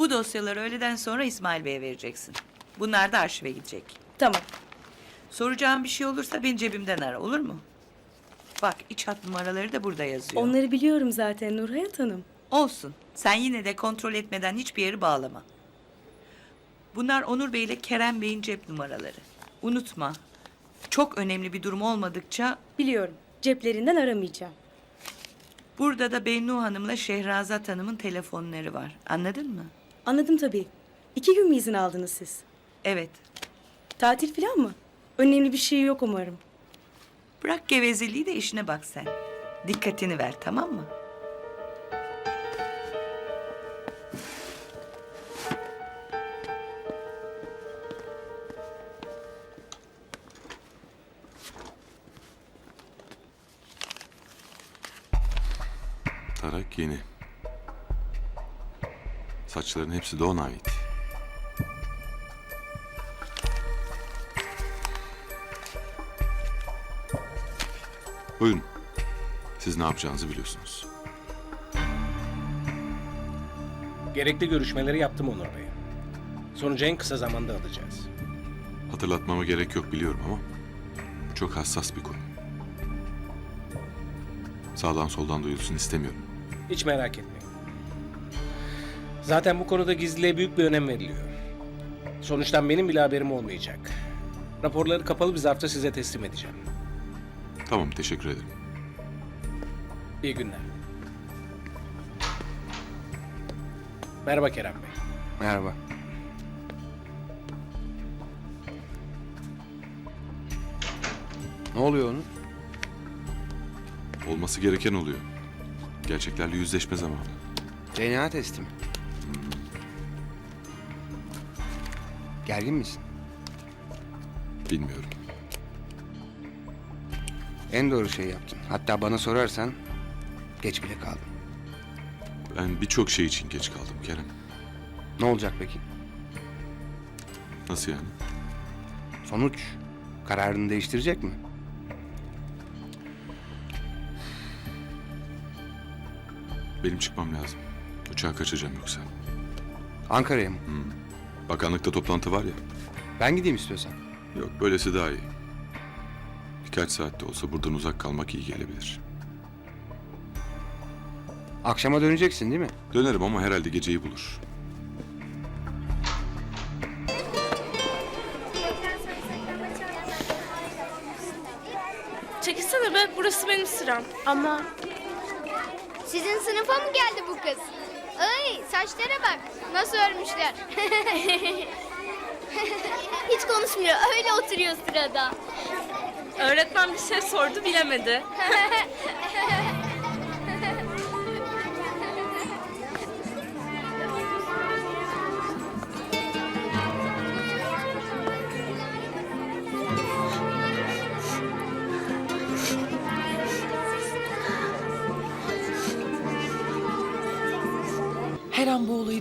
Bu dosyaları öğleden sonra İsmail Bey'e vereceksin. Bunlar da arşive gidecek. Tamam. Soracağım bir şey olursa beni cebimden ara olur mu? Bak iç hat numaraları da burada yazıyor. Onları biliyorum zaten Nurhayat Hanım. Olsun. Sen yine de kontrol etmeden hiçbir yeri bağlama. Bunlar Onur Bey ile Kerem Bey'in cep numaraları. Unutma. Çok önemli bir durum olmadıkça Biliyorum. Ceplerinden aramayacağım. burada da Bennu Hanım'la Şehrazat Hanım'ın telefonları var. Anladın mı? Anladım tabii. İki gün mü izin aldınız siz? Evet. Tatil falan mı? Önemli bir şey yok umarım. Bırak gevezeliği de işine bak sen. Dikkatini ver tamam mı? Tarak yeni. Saçların hepsi de ona ait. Buyurun. Siz ne yapacağınızı biliyorsunuz. Gerekli görüşmeleri yaptım Onur Bey. Sonucu en kısa zamanda alacağız. Hatırlatmama gerek yok biliyorum ama çok hassas bir konu. Sağdan soldan duyulsun istemiyorum. Hiç merak etmeyin. Zaten bu konuda gizliliğe büyük bir önem veriliyor. Sonuçtan benim bile haberim olmayacak. Raporları kapalı bir zarfta size teslim edeceğim. Tamam teşekkür ederim. İyi günler. Merhaba Kerem Bey. Merhaba. Ne oluyor onun? Olması gereken oluyor. Gerçeklerle yüzleşme zamanı. DNA testi mi? Gergin misin? Bilmiyorum. En doğru şey yaptın. Hatta bana sorarsan geç bile kaldın. Ben birçok şey için geç kaldım Kerem. Ne olacak peki? Nasıl yani? Sonuç kararını değiştirecek mi? Benim çıkmam lazım. Uçağı kaçıracağım yoksa. Ankara'ya mı? Bakanlıkta toplantı var ya. Ben gideyim istiyorsan. Yok böylesi daha iyi. Birkaç saatte olsa buradan uzak kalmak iyi gelebilir. Akşama döneceksin değil mi? Dönerim ama herhalde geceyi bulur. Çekilsene be burası benim sıram. Ama Sizin sınıfa mı geldi bu kız? Ay saçlara bak. Nasıl örmüşler. Hiç konuşmuyor. Öyle oturuyor sırada. öğretmen bir şey sordu bilemedi.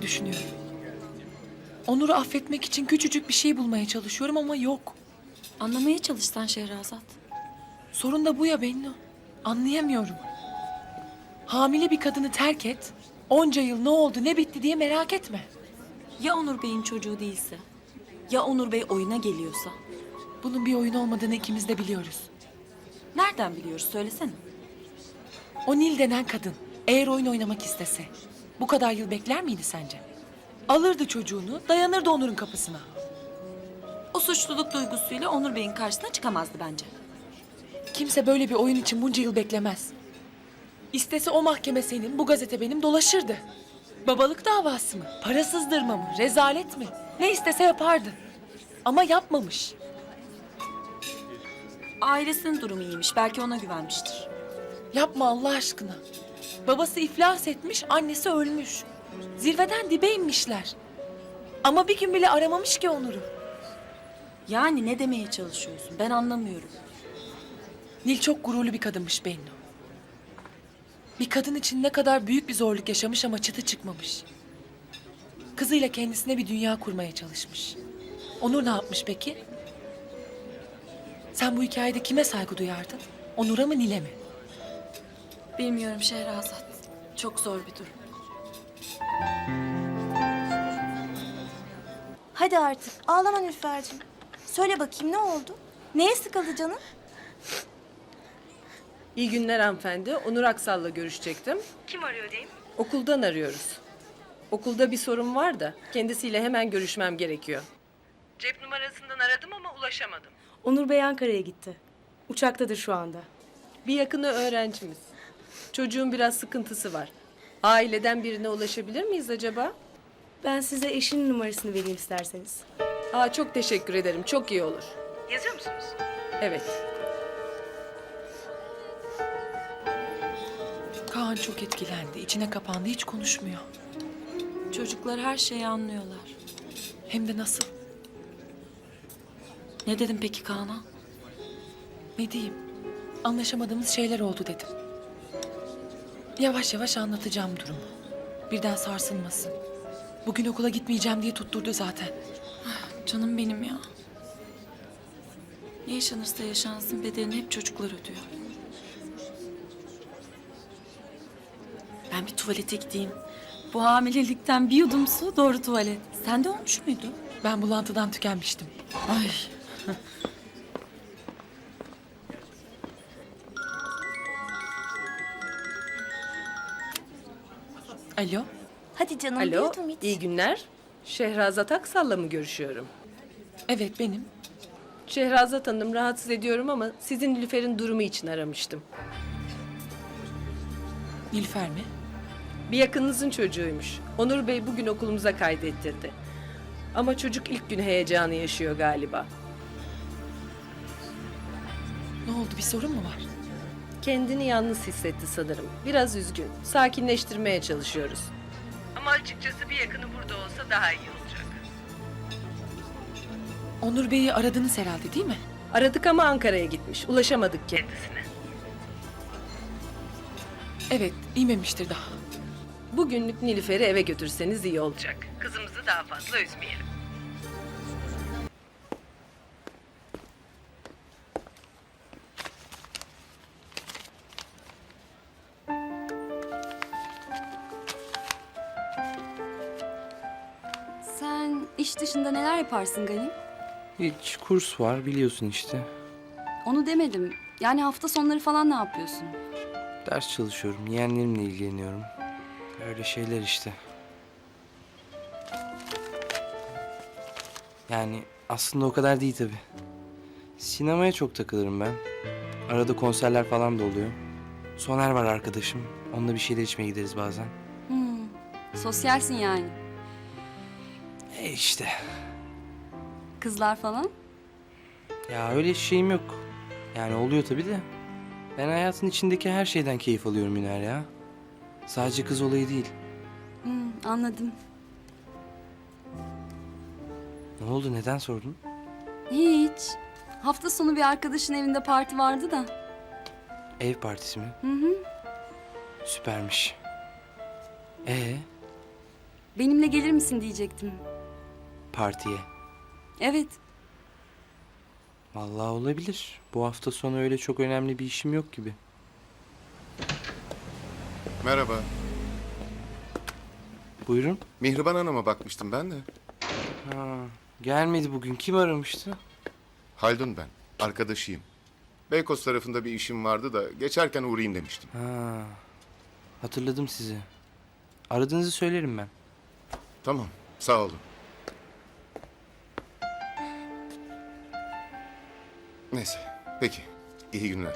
düşünüyorum. Onur'u affetmek için küçücük bir şey bulmaya çalışıyorum ama yok. Anlamaya çalışsan Şehrazat. Sorun da bu ya Bennu. Anlayamıyorum. Hamile bir kadını terk et. Onca yıl ne oldu ne bitti diye merak etme. Ya Onur Bey'in çocuğu değilse? Ya Onur Bey oyuna geliyorsa? Bunun bir oyun olmadığını ikimiz de biliyoruz. Nereden biliyoruz söylesene. O Nil denen kadın eğer oyun oynamak istese bu kadar yıl bekler miydi sence? Alırdı çocuğunu dayanırdı Onur'un kapısına. O suçluluk duygusuyla Onur Bey'in karşısına çıkamazdı bence. Kimse böyle bir oyun için bunca yıl beklemez. İstese o mahkeme senin, bu gazete benim dolaşırdı. Babalık davası mı? Para sızdırma mı? Rezalet mi? Ne istese yapardı. Ama yapmamış. Ailesinin durumu iyiymiş. Belki ona güvenmiştir. Yapma Allah aşkına. Babası iflas etmiş, annesi ölmüş. Zirveden dibe inmişler. Ama bir gün bile aramamış ki Onur'u. Yani ne demeye çalışıyorsun? Ben anlamıyorum. Nil çok gururlu bir kadınmış Bennu. Bir kadın için ne kadar büyük bir zorluk yaşamış ama çıtı çıkmamış. Kızıyla kendisine bir dünya kurmaya çalışmış. Onur ne yapmış peki? Sen bu hikayede kime saygı duyardın? Onur'a mı Nil'e mi? Bilmiyorum Şehrazat. Çok zor bir durum. Hadi artık ağlama Nülfer'cim. Söyle bakayım ne oldu? Neye sıkıldı canım? İyi günler hanımefendi. Onur Aksal'la görüşecektim. Kim arıyor diyeyim? Okuldan arıyoruz. Okulda bir sorun var da kendisiyle hemen görüşmem gerekiyor. Cep numarasından aradım ama ulaşamadım. Onur Bey Ankara'ya gitti. Uçaktadır şu anda. Bir yakını öğrencimiz. Çocuğun biraz sıkıntısı var. Aileden birine ulaşabilir miyiz acaba? Ben size eşinin numarasını vereyim isterseniz. Aa çok teşekkür ederim. Çok iyi olur. Yazıyor musunuz? Evet. Kaan çok etkilendi. içine kapandı. Hiç konuşmuyor. Çocuklar her şeyi anlıyorlar. Hem de nasıl? Ne dedim peki Kaan'a? Ne diyeyim? Anlaşamadığımız şeyler oldu dedim. Yavaş yavaş anlatacağım durumu. Birden sarsılmasın. Bugün okula gitmeyeceğim diye tutturdu zaten. Canım benim ya. Ne yaşanırsa yaşansın bedelini hep çocuklar ödüyor. Ben bir tuvalete gideyim. Bu hamilelikten bir yudum su doğru tuvalet. Sende olmuş muydu? Ben bulantıdan tükenmiştim. Ay. Alo? Hadi canım Alo. yudum iç. İyi günler. Şehrazat Aksal'la mı görüşüyorum? Evet benim. Şehrazat Hanım rahatsız ediyorum ama sizin Nilüfer'in durumu için aramıştım. Nilüfer mi? Bir yakınınızın çocuğuymuş. Onur Bey bugün okulumuza kaydettirdi. Ama çocuk ilk gün heyecanı yaşıyor galiba. Ne oldu bir sorun mu var? Kendini yalnız hissetti sanırım. Biraz üzgün. Sakinleştirmeye çalışıyoruz. Ama açıkçası bir yakını burada olsa daha iyi olacak. Onur Bey'i aradınız herhalde değil mi? Aradık ama Ankara'ya gitmiş. Ulaşamadık kendisine. Evet, inmemiştir daha. Bugünlük Nilüfer'i eve götürseniz iyi olacak. Kızımızı daha fazla üzmeyelim. Sen iş dışında neler yaparsın Gani? Hiç kurs var biliyorsun işte. Onu demedim. Yani hafta sonları falan ne yapıyorsun? Ders çalışıyorum, yeğenlerimle ilgileniyorum. Öyle şeyler işte. Yani aslında o kadar değil tabii. Sinemaya çok takılırım ben. Arada konserler falan da oluyor. Soner var arkadaşım. Onunla bir şeyler içmeye gideriz bazen. Hmm, sosyalsin yani. E işte. Kızlar falan? Ya öyle şeyim yok. Yani oluyor tabii de. Ben hayatın içindeki her şeyden keyif alıyorum Üner ya. Sadece kız olayı değil. Hmm, anladım. Ne oldu neden sordun? Hiç. Hafta sonu bir arkadaşın evinde parti vardı da. Ev partisi mi? Hı hı. Süpermiş. Ee, Benimle gelir misin diyecektim. Partiye. Evet. Vallahi olabilir. Bu hafta sonu öyle çok önemli bir işim yok gibi. Merhaba. Buyurun. Mihriban Hanım'a bakmıştım ben de. Ha, gelmedi bugün. Kim aramıştı? Haldun ben. Arkadaşıyım. Beykoz tarafında bir işim vardı da geçerken uğrayayım demiştim. Ha, hatırladım sizi. Aradığınızı söylerim ben. Tamam. Sağ olun. Neyse. Peki. İyi günler.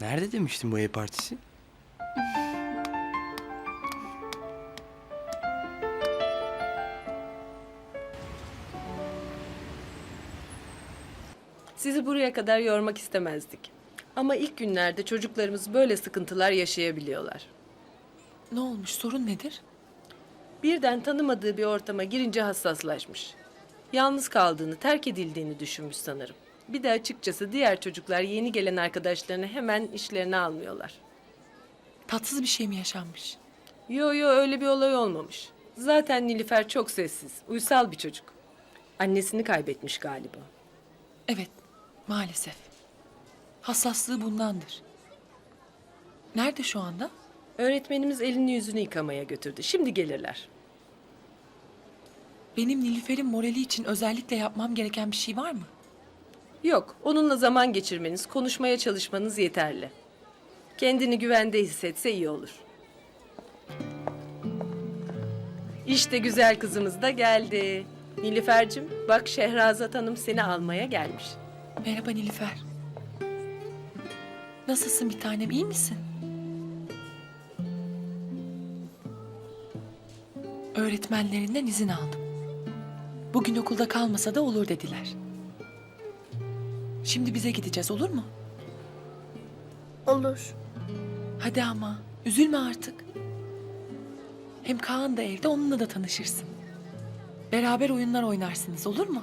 Nerede demiştin bu ev partisi? Sizi buraya kadar yormak istemezdik. Ama ilk günlerde çocuklarımız böyle sıkıntılar yaşayabiliyorlar. Ne olmuş, sorun nedir? Birden tanımadığı bir ortama girince hassaslaşmış. Yalnız kaldığını, terk edildiğini düşünmüş sanırım. Bir de açıkçası diğer çocuklar yeni gelen arkadaşlarını hemen işlerine almıyorlar. Tatsız bir şey mi yaşanmış? Yo yo öyle bir olay olmamış. Zaten Nilüfer çok sessiz, uysal bir çocuk. Annesini kaybetmiş galiba. Evet, maalesef. Hassaslığı bundandır. Nerede şu anda? Öğretmenimiz elini yüzünü yıkamaya götürdü. Şimdi gelirler. Benim Nilüfer'in morali için özellikle yapmam gereken bir şey var mı? Yok, onunla zaman geçirmeniz, konuşmaya çalışmanız yeterli. Kendini güvende hissetse iyi olur. İşte güzel kızımız da geldi. Nilüfer'cim, bak Şehrazat Hanım seni almaya gelmiş. Merhaba Nilüfer. Nasılsın bir tanem, iyi misin? Öğretmenlerinden izin aldım. Bugün okulda kalmasa da olur dediler. Şimdi bize gideceğiz olur mu? Olur. Hadi ama üzülme artık. Hem Kaan da evde onunla da tanışırsın. Beraber oyunlar oynarsınız olur mu?